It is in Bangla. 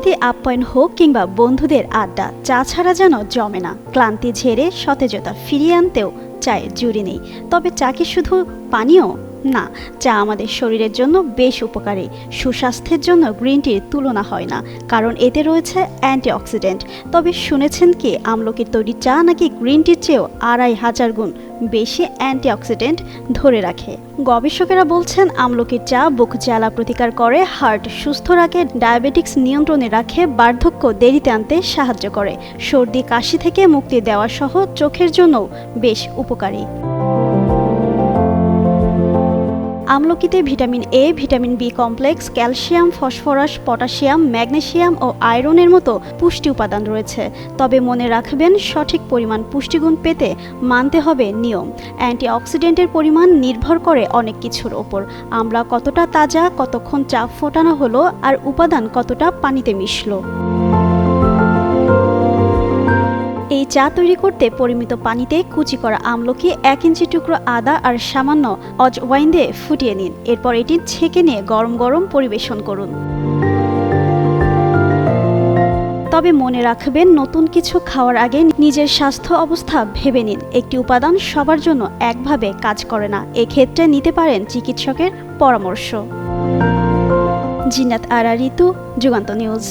অতিথি আপ্যায়ন হোক কিংবা বন্ধুদের আড্ডা চা ছাড়া যেন জমে না। ক্লান্তি ঝেড়ে সতেজতা ফিরিয়ে আনতেও চায়ের জুড়ি নেই। তবে চা কি শুধু পানীয় না চা আমাদের শরীরের জন্য বেশ উপকারী। সুস্বাস্থ্যের জন্য গ্রিন টির তুলনা হয় না, কারণ এতে রয়েছে অ্যান্টিঅক্সিডেন্ট। তবে শুনেছেন কি, আমলকির তৈরি চা নাকি গ্রিন টির চেয়েও আড়াই হাজার গুণ বেশি অ্যান্টিঅক্সিডেন্ট ধরে রাখে। গবেষকেরা বলছেন, আমলকির চা বুক জ্বালা প্রতিকার করে, হার্ট সুস্থ রাখে, ডায়াবেটিক্স নিয়ন্ত্রণে রাখে, বার্ধক্য দেরিতে আনতে সাহায্য করে। সর্দি, কাশি থেকে মুক্তি দেওয়া সহ চোখের জন্যও বেশ উপকারী। আমলকিতে vitamin A vitamin B complex, calcium, phosphorus, potassium, magnesium ও আয়রনের মতো পুষ্টি উপাদান রয়েছে। তবে মনে রাখবেন, সঠিক পরিমাণ পুষ্টিগুণ পেতে মানতে হবে নিয়ম। অ্যান্টিঅক্সিডেন্টের পরিমাণ নির্ভর করে অনেক কিছুর ওপর। আমরা কতটা তাজা, কতক্ষণ চাপ ফোটানো হলো, আর উপাদান কতটা পানিতে মিশলো। চা তৈরি করতে পরিমিত পানিতে কুচি করা আমলকি এক ইঞ্চি টুকরো আদা আর সামান্য অজওয়াইন দিয়ে ফুটিয়ে নিন। এরপর এটি ছেঁকে নিয়ে গরম গরম পরিবেশন করুন। তবে মনে রাখবেন, নতুন কিছু খাওয়ার আগে নিজের স্বাস্থ্য অবস্থা ভেবে নিন। একটি উপাদান সবার জন্য একভাবে কাজ করে না। এক্ষেত্রে নিতে পারেন চিকিৎসকের পরামর্শ। জিনাত আরা, ঋতু, যুগান্ত নিউজ।